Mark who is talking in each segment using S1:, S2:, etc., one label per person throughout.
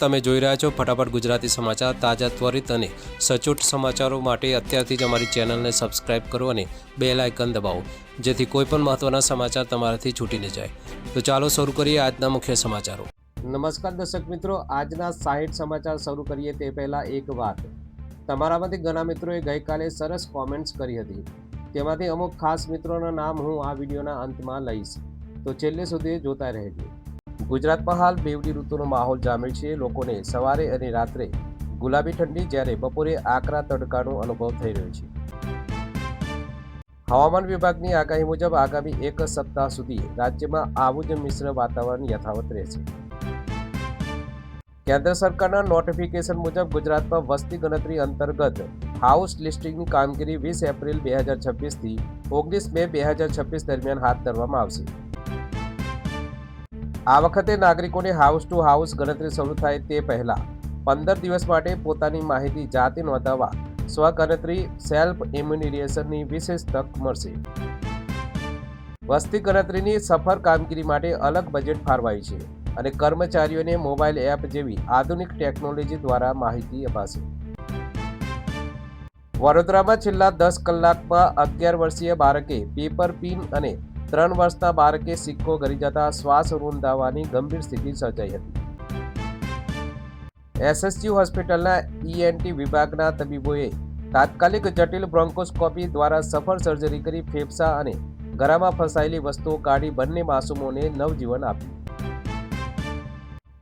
S1: તમે જોઈ રહ્યા છો ફટાફટ ગુજરાતી સમાચાર તાજા ત્વરિત અને સચોટ સમાચારો માટે અત્યારથી જ અમારી ચેનલને સબસ્ક્રાઇબ કરો અને બે લાયકન દબાવો, જેથી કોઈપણ મહત્ત્વના સમાચાર તમારાથી છૂટી ન જાય. તો ચાલો શરૂ કરીએ આજના મુખ્ય સમાચારો. નમસ્કાર દર્શક મિત્રો, આજના સાહીઠ સમાચાર શરૂ કરીએ તે પહેલાં એક વાત. તમારામાંથી ઘણા મિત્રોએ ગઈકાલે સરસ કોમેન્ટ્સ કરી હતી. તેમાંથી અમુક ખાસ મિત્રોના નામ હું આ વિડીયોના અંતમાં લઈશ. તો છેલ્લે સુધી જોતા રહેજો. ગુજરાતમાં હાલ બેવડી ઋતુનો માહોલ જામ્યો છે. લોકોને સવારે અને રાત્રે ગુલાબી ઠંડી જ્યારે બપોરે આકરા તડકાનો અનુભવ થઈ રહ્યો છે. હવામાન વિભાગની આગાહી મુજબ આગામી એક સપ્તાહ સુધી રાજ્યમાં આવું જ મિશ્ર વાતાવરણ યથાવત રહેશે. કેન્દ્ર સરકારના નોટિફિકેશન મુજબ ગુજરાતમાં વસ્તી ગણતરી અંતર્ગત હાઉસ લિસ્ટિંગની કામગીરી વીસ એપ્રિલ બે હજાર છવ્વીસથી ઓગણીસ મે બે હજાર છવ્વીસ દરમિયાન હાથ ધરવામાં આવશે. આ વખતે નાગરિકોને હાઉસ ટુ હાઉસ ગણતરી શરૂ થાય તે પહેલા પંદર દિવસ માટે પોતાની માહિતી જાતે નોંધાવવા સ્વગણતરી સેલ્ફ ઇમ્યુનિરેશનની વિશેષ તક મળશે. વસ્તી ગણતરીની સફળ કામગીરી માટે અલગ બજેટ ફાળવાયું છે અને કર્મચારીઓને મોબાઈલ એપ જેવી આધુનિક ટેકનોલોજી દ્વારા માહિતી અપાશે. વડોદરામાં છેલ્લા દસ કલાકમાં અગિયાર વર્ષીય બાળકે પેપર પિન અને ત્રણ વર્ષના બાળકે સિક્કો ગરી જતા શ્વાસ રૂંધાવાની ગંભીર સ્થિતિ સર્જાઈ હતી. એસએસયુ હોસ્પિટલના ઈએનટી વિભાગના તબીબોએ તાત્કાલિક જટિલ બ્રોન્કોસ્કોપી દ્વારા સફળ સર્જરી કરી ફેફસા અને ગરામાં ફસાયેલી વસ્તુઓ કાઢી બંને માસૂમોને નવજીવન આપ્યું.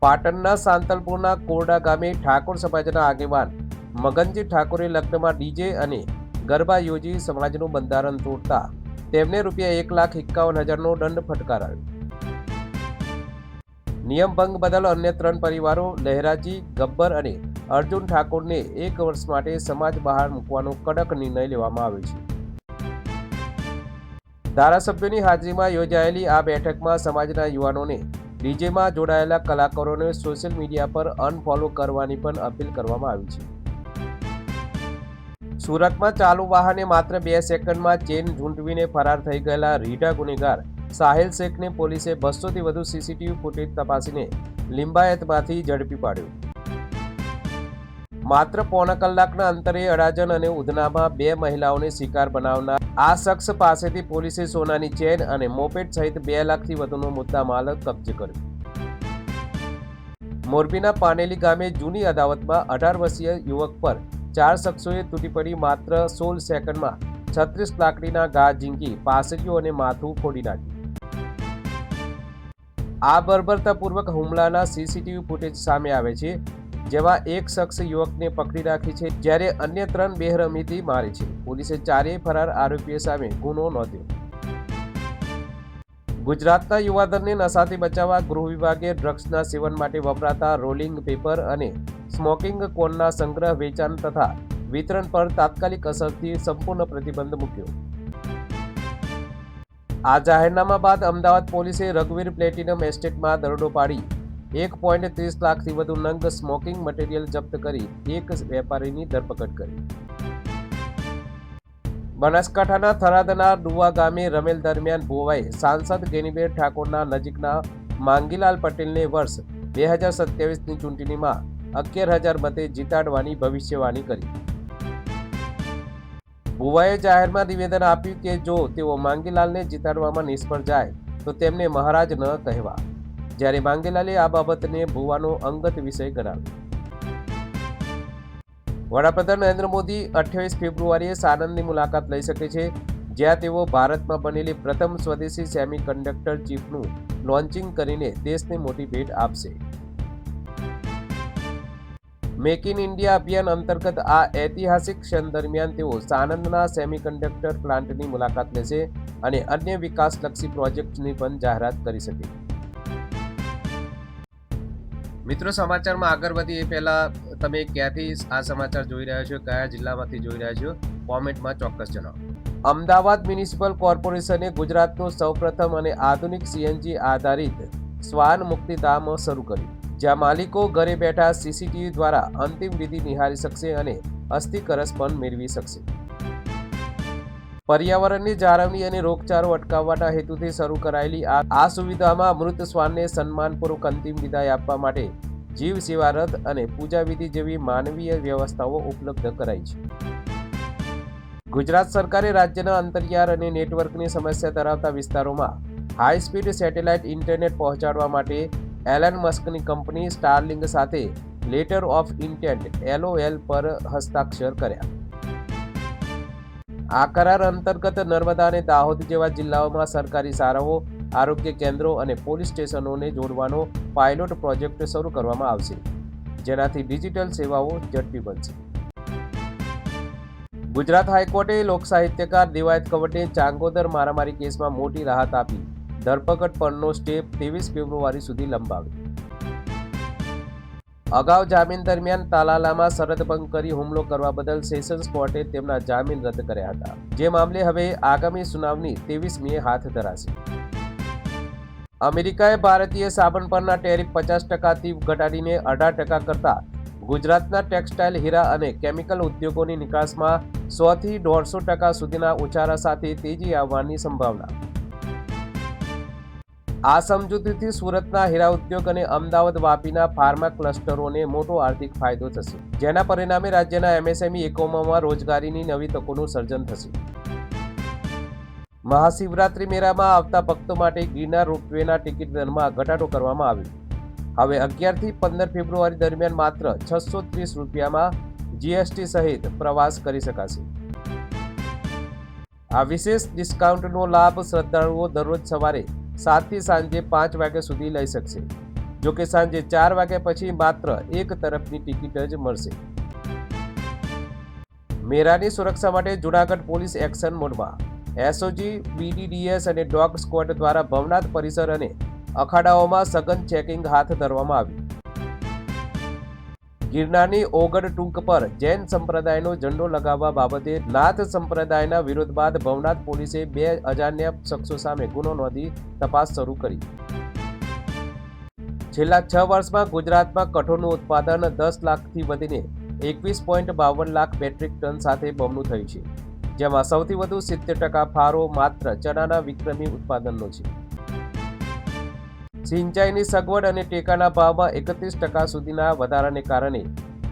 S1: પાટણના સાંતલપુરના કોરડા ગામે ઠાકોર સમાજના આગેવાન મગનજી ઠાકોરે લગ્નમાં ડીજે અને ગરબા યોજી સમાજનું બંધારણ તોડતા તેમને રૂપિયા એક લાખ એકાવન હજારનો દંડ ફટકારાયો. નિયમ ભંગ બદલ અન્ય ત્રણ પરિવારો, લહેરાજી, ગબ્બર અને અર્જુન ઠાકોરને એક વર્ષ માટે સમાજ બહાર મૂકવાનો કડક નિર્ણય લેવામાં આવ્યો છે. ધારાસભ્યોની હાજરીમાં યોજાયેલી આ બેઠકમાં સમાજના યુવાનોને ડીજેમાં જોડાયેલા કલાકારોને સોશિયલ મીડિયા પર અનફોલો કરવાની પણ અપીલ કરવામાં આવી છે. સુરતમાં ચાલુ વાહને માત્ર બે સેકન્ડમાં ચેન ઝૂંટવીને ફરાર થઈ ગયેલા રીઢા ગુનેગાર સાહિલ શેખને પોલીસે બસોથી વધુ સીસીટીવી ફૂટેજ તપાસીને લિંબાયતમાંથી ઝડપી પાડ્યો. માત્ર પોણા કલાકના અંતરે અડાજણ અને ઉધનામાં બે મહિલાઓને શિકાર બનાવનાર આ શખ્સ પાસેથી પોલીસે સોનાની ચેન અને મોપેટ સહિત બે લાખથી વધુનો મુદ્દામાલ કબજે કર્યો. મોરબીના પાનેલી ગામે જૂની અદાવતમાં અઢાર વર્ષીય યુવક પર ચાર શખ્સોએ તૂટી પડી માત્ર સોળ સેકન્ડમાં છત્રીસ લાકડીના ઘા ઝીંકી પાસરીઓ અને માથું ફોડી નાખ્યું. આ બર્બરતાપૂર્વક હુમલાના સીસીટીવી ફૂટેજ સામે આવે છે, જેમાં એક શખ્સ યુવકને પકડી રાખી છે, જ્યારે અન્ય ત્રણ બેરહમીથી મારી છે. પોલીસે ચારેય ફરાર આરોપીઓ સામે ગુનો નોંધ્યો. ગુજરાતના યુવાધનને નશાથી બચાવવા ગૃહ વિભાગે ડ્રગ્સના સેવન માટે વપરાતા રોલિંગ પેપર અને સ્મોકિંગ કોનના સંગ્રહ, વેચાણ તથા વિતરણ પર તાત્કાલિક અસરથી સંપૂર્ણ પ્રતિબંધ મૂક્યો. આ જાહેરનામા બાદ અમદાવાદ પોલીસે રઘુવીર પ્લેટિનમ એસ્ટેટમાં દરોડો પાડી એક પોઈન્ટ ત્રીસ લાખથી વધુ નંગ સ્મોકિંગ મટીરિયલ જપ્ત કરી એક વેપારીની ધરપકડ કરી. બનાસકાંઠાના થરાદના ડુવા ગામે રમેલ દરમિયાન ભોવાએ સાંસદ ગેનીબેન ઠાકોરના નજીકના માંગીલાલ પટેલને વર્ષ બે હજાર સત્યાવીસની ચૂંટણીમાં અગિયાર હજાર મતે જીતાડવાની ભવિષ્યવાણી કરી. ભુવાએ જાહેરમાં નિવેદન આપ્યું કે જો તેઓ માંગીલાલને જીતાડવામાં નિષ્ફળ જાય, તો તેમને મહારાજ ન કહેવા. જ્યારે માંગેલાલે આ બાબતને ભુવાનો અંગત વિષય ગણાવ્યો. વડાપ્રધાન નરેન્દ્ર મોદી અઠ્યાવીસ ફેબ્રુઆરીએ સાણંદની મુલાકાત લઈ શકે છે, જ્યાં તેઓ ભારતમાં બનેલી પ્રથમ સ્વદેશી સેમી કંડક્ટર ચીપનું લોન્ચિંગ કરીને દેશને મોટી ભેટ આપશે. મેક ઇન ઇન્ડિયા અભિયાન અંતર્ગત આ ઐતિહાસિક ક્ષણ દરમિયાન તેઓ સાણંદના સેમિકન્ડક્ટર પ્લાન્ટની મુલાકાત લેશે અને અન્ય વિકાસલક્ષી પ્રોજેક્ટની પણ જાહેરાત કરી શકે. મિત્રો, સમાચારમાં આગળ વધીએ. પહેલા તમે ક્યાંથી આ સમાચાર જોઈ રહ્યા છો? કયા જિલ્લામાંથી જોઈ રહ્યા છો? કોમેન્ટમાં ચોક્કસ જણાવો. અમદાવાદ મ્યુનિસિપલ કોર્પોરેશને ગુજરાતનું સૌપ્રથમ અને આધુનિક સીએનજી આધારિત શ્વાન મુક્તિધામ શરૂ કર્યું. જ્યાં માલિકો ઘરે બેઠા સીસીટીવી દ્વારા અંતિમ વિધિ નિહાળી શકશે અને અસ્થિ કરસ પણ મેળવી શકશે. પર્યાવરણની જાળવણી અને રોગચાળો અટકાવવાના હેતુથી શરૂ કરાયેલી આ સુવિધામાં મૃત શ્વાનને સન્માનપૂર્વક અંતિમ વિદાય આપવા માટે જીવ સેવા રથ અને પૂજા વિધિ જેવી માનવીય વ્યવસ્થાઓ ઉપલબ્ધ કરાઈ છે. ગુજરાત સરકારે રાજ્યના અંતરિયાળ અને નેટવર્કની સમસ્યા ધરાવતા વિસ્તારોમાં હાઈ સ્પીડ સેટેલાઇટ ઇન્ટરનેટ પહોંચાડવા માટે એલન મસ્કની કંપની સ્ટારલિંગ સાથે લેટર ઓફ ઇન્ટેન્ટ, એલઓએલ પર હસ્તાક્ષર કર્યા. આ કરાર અંતર્ગત નર્મદા અને દાહોદ જેવા જિલ્લાઓમાં સરકારી શાળાઓ, આરોગ્ય કેન્દ્રો અને પોલીસ સ્ટેશનોને જોડવાનો પાયલોટ પ્રોજેક્ટ શરૂ કરવામાં આવશે, જેનાથી ડિજિટલ સેવાઓ ઝડપી બનશે. ગુજરાત હાઈકોર્ટે લોકસાહિત્યકાર દિવાયત કવટે ચાંગોદર મારામારી કેસમાં મોટી રાહત આપી. ધરપકડ પરનો સ્ટે ત્રેવીસ ફેબ્રુઆરી સુધી લંબાવ્યો. અગાઉ જામીન દરમિયાન તાલાલામાં શરદભંગ કરી હુમલો કરવા બદલ સેશન્સ કોર્ટે તેમના જામીન રદ કર્યા હતા. જે મામલે હવે આગામી સુનાવણી ત્રેવીસ મે હાથ ધરાશે. અમેરિકાએ ભારતીય સાબણ પરના ટેરિફ પચાસ ટકાથી ઘટાડીને અઢાર ટકા કરતા ગુજરાતના ટેક્સટાઇલ, હીરા અને કેમિકલ ઉદ્યોગોની નિકાસમાં સોથી દોઢસો ટકા સુધીના ઉછારા સાથે તેજી આવવાની સંભાવના આ સમજૂતીથી સુરતના હીરા ઉદ્યોગ અને અમદાવાદ વાપીના ફાર્મા ક્લસ્ટરોને મોટો આર્થિક ફાયદો થશે. જેના પરિણામે રાજ્યના એમએસએમઈ એકમોમાં રોજગારીની નવી તકોનું સર્જન થશે. મહાશિવરાત્રી મેળામાં આવતા ભક્તો માટે ગિરનાર રોપવેના ટિકિટ દરમાં ઘટાડો કરવામાં આવ્યો. હવે અગિયારથી પંદર ફેબ્રુઆરી દરમિયાન માત્ર છસો ત્રીસ રૂપિયામાં જીએસટી સહિત પ્રવાસ કરી શકાશે. આ વિશેષ ડિસ્કાઉન્ટનો લાભ શ્રદ્ધાળુઓ દરરોજ સવારે સાતથી સાંજે પાંચ વાગ્યા સુધી લઈ શકશે. જોકે સાંજે ચાર વાગ્યા પછી માત્ર એક તરફની ટિકિટ જ મળશે. મેરાની સુરક્ષા માટે જુનાગઢ પોલીસ એક્શન મોડમાં. એસઓજી, બીડીડીએસ અને ડોગ સ્ક્વોડ દ્વારા ભવનાથ પરિસર અને અખાડાઓમાં સઘન ચેકિંગ હાથ ધરવામાં આવ્યું. ગિરનારની ઓગડ ટૂંક પર જૈન સંપ્રદાયનો ઝંડો લગાવવા બાબતે નાથ સંપ્રદાયના વિરોધ બાદ ભવનાથ પોલીસે બે અજાણ્યા શખ્સો સામે ગુનો નોંધી તપાસ શરૂ કરી. છેલ્લા છ વર્ષમાં ગુજરાતમાં કઠોળનું ઉત્પાદન દસ લાખથી વધીને એકવીસ પોઈન્ટ બાવન લાખ મેટ્રિક ટન સાથે બમણું થયું છે, જેમાં સૌથી વધુ સિત્તેર ટકા ફાળો માત્ર ચણાના વિક્રમી ઉત્પાદનનો છે. સિંચાઈની સગવડ અને ટેકાના ભાવમાં એકત્રીસ ટકા સુધીના વધારાને કારણે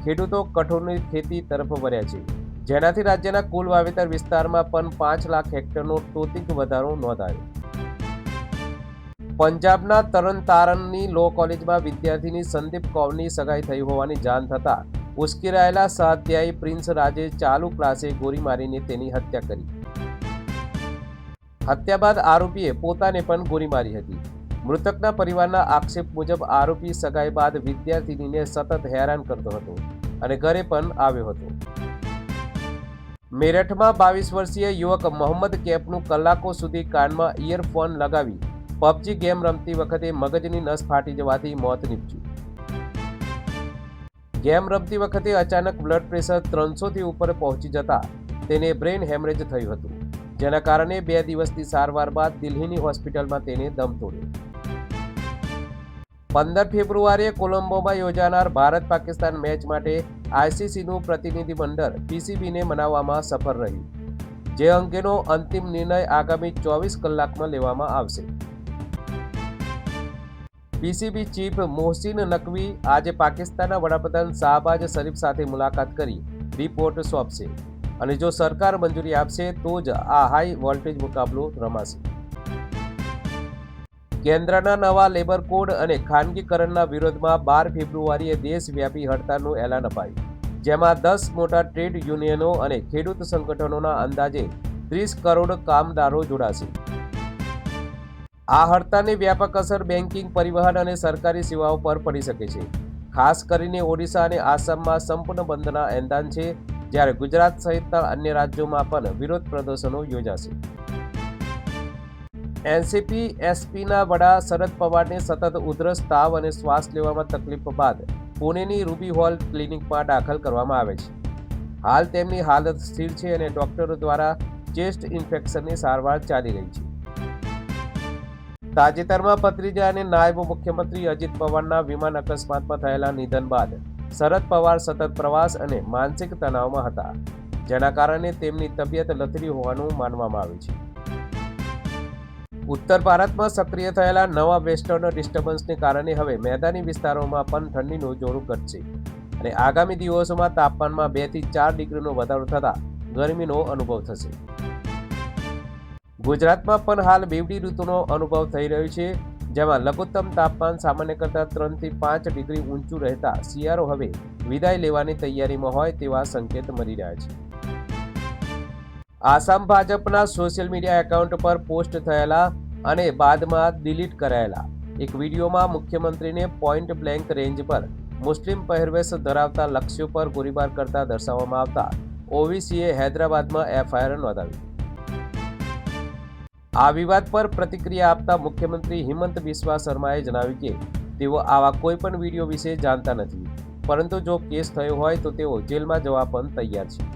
S1: ખેડૂતો કઠોળની ખેતી તરફ વળ્યા છે. જેનાથી રાજ્યના કુલ વાવેતર વિસ્તારમાં પણ પાંચ લાખ હેક્ટરનો ટોતિક વધારો નોંધાયો. પંજાબના તરણ તારણની લો કોલેજમાં વિદ્યાર્થીની સંદીપ કૌરની સગાઈ થઈ હોવાની જાણ થતાં ઉશ્કેરાયેલા સ્વાધ્યાયી પ્રિન્સ રાજે ચાલુ ક્લાસે ગોળી મારીને તેની હત્યા કરી. હત્યા બાદ આરોપીએ પોતાને પણ ગોળી મારી હતી. મૃતકના પરિવારના આક્ષેપ મુજબ આરોપી સગાઈ બાદ વિદ્યાર્થીનીને સતત હેરાન કરતો હતો અને ઘરે પણ આવ્યો હતો. મેરઠમાં બાવીસ વર્ષીય યુવક મોહમ્મદ કેપનું કલાકો સુધી કાનમાં ઇયરફોન લગાવી પબજી ગેમ રમતી વખતે મગજની નસ ફાટી જવાથી મોત નીપજ્યું. ગેમ રમતી વખતે અચાનક બ્લડ પ્રેશર ત્રણસોથી ઉપર પહોંચી જતા તેને બ્રેઇન હેમરેજ થયું હતું, જેના કારણે બે દિવસની સારવાર બાદ દિલ્હીની હોસ્પિટલમાં તેને દમ તોડ્યો. પંદર ફેબ્રુઆરીએ કોલંબોમાં યોજાનાર ભારત પાકિસ્તાન મેચ માટે આઈસીસીનું પ્રતિનિધિમંડળ પીસીબીને મનાવવામાં સફળ રહ્યું, જે અંગેનો અંતિમ નિર્ણય આગામી ચોવીસ કલાકમાં લેવામાં આવશે. પીસીબી ચીફ મોહસિન નકવી આજે પાકિસ્તાનના વડાપ્રધાન શાહબાજ શરીફ સાથે મુલાકાત કરી રિપોર્ટ સોંપશે અને જો સરકાર મંજૂરી આપશે તો જ આ હાઈ વોલ્ટેજ મુકાબલો રમાશે. કેન્દ્રના નવા લેબર કોડ અને ખાનગીકરણના વિરોધમાં બાર ફેબ્રુઆરીએ દેશવ્યાપી હડતાલનું એલાન અપાયું. જેમાં દસ મોટા ટ્રેડ યુનિયનો અને ખેડૂત સંગઠનોના અંદાજે ત્રીસ કરોડ કામદારો જોડાશે. આ હડતાલની વ્યાપક અસર બેન્કિંગ, પરિવહન અને સરકારી સેવાઓ પર પડી શકે છે. ખાસ કરીને ઓડિશા અને આસામમાં સંપૂર્ણ બંધના એંધાન છે, જ્યારે ગુજરાત સહિતના અન્ય રાજ્યોમાં પણ વિરોધ પ્રદર્શનો યોજાશે. એનસીપી, એસપીના વડા શરદ પવારને સતત ઉધરસ, તાવ અને શ્વાસ લેવામાં તકલીફ બાદ પુણેની રૂબી હોલ ક્લિનિકમાં દાખલ કરવામાં આવે છે. હાલ તેમની હાલત સ્થિર છે અને ડોક્ટરો દ્વારા ચેસ્ટ ઇન્ફેક્શનની સારવાર ચાલી રહી છે. તાજેતરમાં ભત્રીજા અને નાયબ મુખ્યમંત્રી અજીત પવારના વિમાન અકસ્માતમાં થયેલા નિધન બાદ શરદ પવાર સતત પ્રવાસ અને માનસિક તણાવમાં હતા, જેના કારણે તેમની તબિયત લથડી હોવાનું માનવામાં આવે છે. ઉત્તર ભારતમાં સક્રિય થયેલા નવા વેસ્ટર્ન ડિસ્ટર્બન્સને કારણે હવે મેદાની વિસ્તારોમાં પણ ઠંડીનું જોરું ઘટશે. અને આગામી દિવસોમાં તાપમાનમાં બેથી ચાર ડિગ્રીનો વધારો થતાં ગરમીનો અનુભવ થશે. ગુજરાતમાં પણ હાલ બેવડી ઋતુનો અનુભવ થઈ રહ્યો છે, જેમાં લઘુત્તમ તાપમાન સામાન્ય કરતાં ત્રણથી પાંચ ડિગ્રી ઊંચું રહેતા શિયાળો હવે વિદાય લેવાની તૈયારીમાં હોય તેવા સંકેત મળી રહ્યા છે. આસામ ભાજપના સોશિયલ મીડિયા એકાઉન્ટ પર પોસ્ટ થયેલા અને બાદમાં ડિલીટ કરાયેલા. એક વિડીયોમાં મુખ્યમંત્રીને પોઈન્ટ બ્લેન્ક રેન્જ પર મુસ્લિમ પહેરવેશ ધરાવતા લક્ષ્યો પર ગોળીબાર કરતા દર્શાવવામાં આવતા ઓવીસીએ હૈદરાબાદમાં એફઆઈઆર નોંધાવી. આ વિવાદ પર પ્રતિક્રિયા આપતા મુખ્યમંત્રી હિમંત બિસ્વા શર્માએ જણાવ્યું કે તેઓ આવા કોઈ પણ વીડિયો વિશે જાણતા નથી. પરંતુ જો કેસ થયો હોય તો તેઓ જેલમાં જવા પણ તૈયાર છે.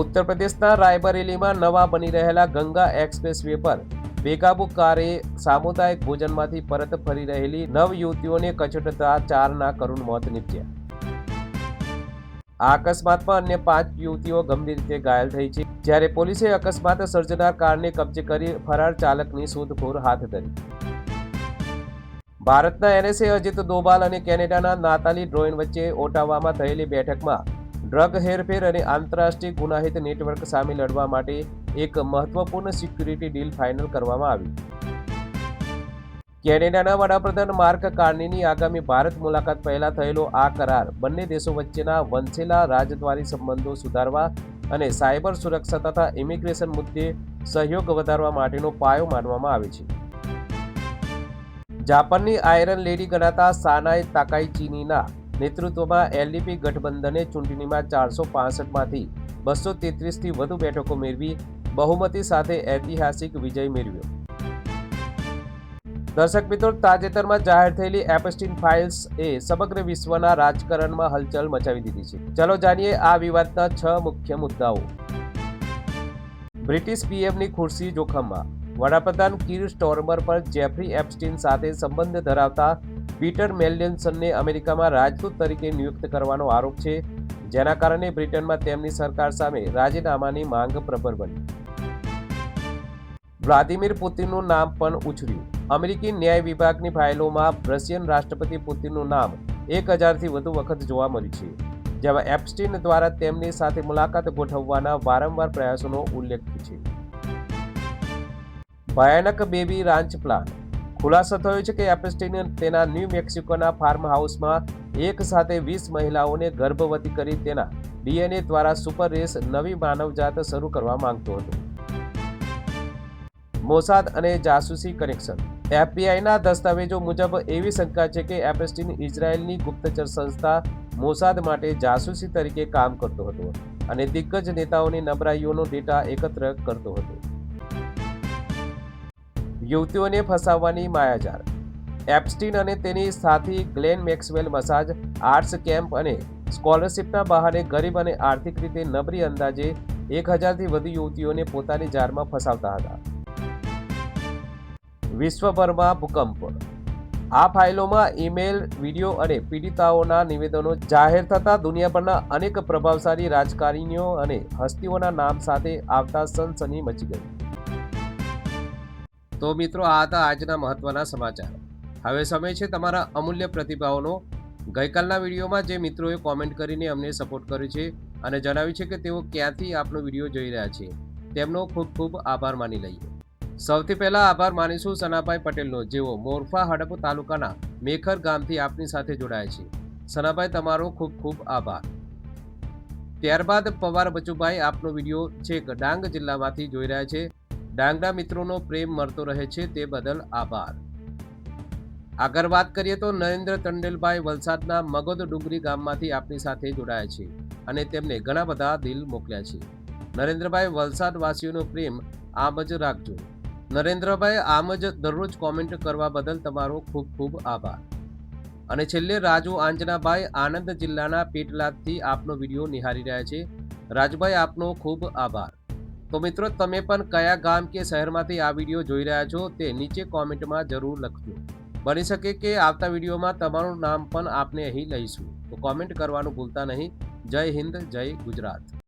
S1: ઉત્તર પ્રદેશના રાયબરેલીમાં નવા બની રહેલા ગંગા એક્સપ્રેસ વે પર બેકાબુ કારે સામુદાયિક ભોજનમાંથી પરત ફરી રહેલી નવ યુવતીઓને કચડતા ચારના કરુણ મોત નીપજ્યા. આ અકસ્માતમાં અન્ય પાંચ યુવતીઓ ગંભીર રીતે ઘાયલ થઈ છે. જ્યારે પોલીસે અકસ્માત સર્જનાર કારને કબજે કરી ફરાર ચાલકની શોધખોળ હાથ ધરી. ભારતના એનએસએ અજીત દોભાલ અને કેનેડાના નાતાલી ડ્રોઈન વચ્ચે ઓટાવામાં થયેલી બેઠકમાં ડ્રગ હેરફેર અને આંતરરાષ્ટ્રીય ગુનાહિત નેટવર્ક સામે લડવા માટે એક મહત્વપૂર્ણ સિક્યુરિટી ડીલ ફાઇનલ કરવામાં આવી. કેનેડાના વડાપ્રધાન માર્ક કાર્નીની આગામી ભારત મુલાકાત પહેલા થયેલો આ કરાર બંને દેશો વચ્ચેના વંશેલા રાજદ્વારી સંબંધો સુધારવા અને સાયબર સુરક્ષા તથા ઇમિગ્રેશન મુદ્દે સહયોગ વધારવા માટેનો પાયો માનવામાં આવે છે. જાપાનની આયરન લેડી ગણાતા સાનાઈ તાકાઈચીનીના નેતૃત્વમાં એલડીપી ગઠબંધને ચૂંટણીમાં ચારસો પાસઠમાંથી બસો તેત્રીસથી વધુ બેઠકો મેળવી બહુમતી સાથે ઐતિહાસિક વિજય મેળવ્યો. દર્શક મિત્રો, તાજેતરમાં જાહેર થયેલી એપસ્ટીન ફાઇલ્સ એ સમગ્ર વિશ્વના રાજકારણમાં હલચલ મચાવી દીધી છે. ચલો જાણીએ આ વિવાદના છ મુખ્ય મુદ્દાઓ. બ્રિટિશ પીએમની ખુરશી જોખમમાં વડાપ્રધાન કીર સ્ટોર્મર પર જેફરી એપસ્ટીન સાથે સંબંધ ધરાવતા પીટર મેલ્ડેન્સનને અમેરિકામાં રાજદૂત તરીકે નિયુક્ત કરવાનો આરોપ છે, જેના કારણે બ્રિટનમાં તેમની સરકાર સામે રાજીનામાની માંગ પ્રબળ બની. વ્લાદિમીર પુતિનનું નામ પણ ઉછળ્યું અમેરિકી ન્યાય વિભાગની ફાઇલોમાં રશિયન રાષ્ટ્રપતિ પુતિનનું નામ એક હજારથી વધુ વખત જોવા મળ્યું છે, જેમાં એપ્સ્ટીન દ્વારા તેમની સાથે મુલાકાત ગોઠવવાના વારંવાર પ્રયાસોનો ઉલ્લેખ છે. ભયાનક બેબી રાંચ પ્લાન ખુલાસો થયો છે કે એપેસ્ટીને તેના ન્યૂ મેક્સિકોના ફાર્મ હાઉસમાં એક સાથે વીસ મહિલાઓને ગર્ભવતી કરી તેના ડીએનએ દ્વારા સુપર રેસ નવી માનવજાત શરૂ કરવા માંગતો હતો. મોસાદ અને જાસૂસી કનેક્શન. એફબીઆઈના દસ્તાવેજો મુજબ એવી શંકા છે કે એપેસ્ટીન ઇઝરાયેલની ગુપ્તચર સંસ્થા મોસાદ માટે જાસૂસી તરીકે કામ કરતો હતો અને દિગ્ગજ નેતાઓની નબળાઈઓનો ડેટા એકત્ર કરતો હતો. યુવતીઓને ફસાવવાની માયાજાર એપ્સ્ટીન અને તેની સાથી Ghislaine Maxwell massage, arts camp અને સ્કોલરશિપના બહાને ગરીબ અને આર્થિક રીતે નબળી અંદાજે એક હજારથી વધુ યુવતીઓને પોતાની જારમાં ફસાવતા હતા. વિશ્વભરમાં ભૂકંપ. આ ફાઇલોમાં ઈમેલ, વીડિયો અને પીડિતાઓના નિવેદનો જાહેર થતા દુનિયાભરના અનેક પ્રભાવશાળી રાજકારણીઓ અને હસ્તીઓના નામ સાથે આવતા સનસની મચી ગઈ. તો મિત્રો, આ હતા આજના મહત્વના સમાચાર. હવે સમય છે તમારા અમૂલ્ય પ્રતિભાવોનો ગઈકાલના વિડીયોમાં જે મિત્રોએ કોમેન્ટ કરીને અમને સપોર્ટ કર્યો છે અને જણાવ્યું છે કે તેઓ ક્યાંથી આપણો વીડિયો જોઈ રહ્યા છે, તેમનો ખૂબ ખૂબ આભાર માની લઈએ. સૌથી પહેલા આભાર માનીશું સનાભાઈ પટેલનો, જેઓ મોરફા હડપ તાલુકાના મેખર ગામથી આપની સાથે જોડાયા છે. સનાભાઈ, તમારો ખૂબ ખૂબ આભાર. ત્યારબાદ પવાર બચુભાઈ આપનો વીડિયો છેક ડાંગ જિલ્લામાંથી જોઈ રહ્યા છે. ડાંગના મિત્રોનો પ્રેમ મળતો રહે છે તે બદલ આભાર. આગળ વાત કરીએ તો નરેન્દ્ર તંડેલભાઈ વલસાડના મગધ ડુંગરી ગામમાંથી આપની સાથે જોડાયા છે અને તેમને ઘણા બધા દિલ મોકલ્યા છે. નરેન્દ્રભાઈ વલસાડ વાસીઓનો પ્રેમ આમ જ રાખજો. નરેન્દ્રભાઈ, આમ જ દરરોજ કોમેન્ટ કરવા બદલ તમારો ખૂબ ખૂબ આભાર. અને છેલ્લે રાજુ આંજનાભાઈ આનંદ જિલ્લાના પેટલાદથી આપનો વીડિયો નિહાળી રહ્યા છે. રાજભાઈ, આપનો ખૂબ આભાર. તો મિત્રો, તમે પણ કયા ગામ કે શહેરમાંથી આ વીડિયો જોઈ રહ્યા છો તે નીચે કોમેન્ટમાં જરૂર લખજો. બની શકે કે આવતા વિડીયોમાં તમારું નામ પણ આપને અહીં લઈશું. તો કોમેન્ટ કરવાનું ભૂલતા નહીં. જય હિન્દ, જય ગુજરાત.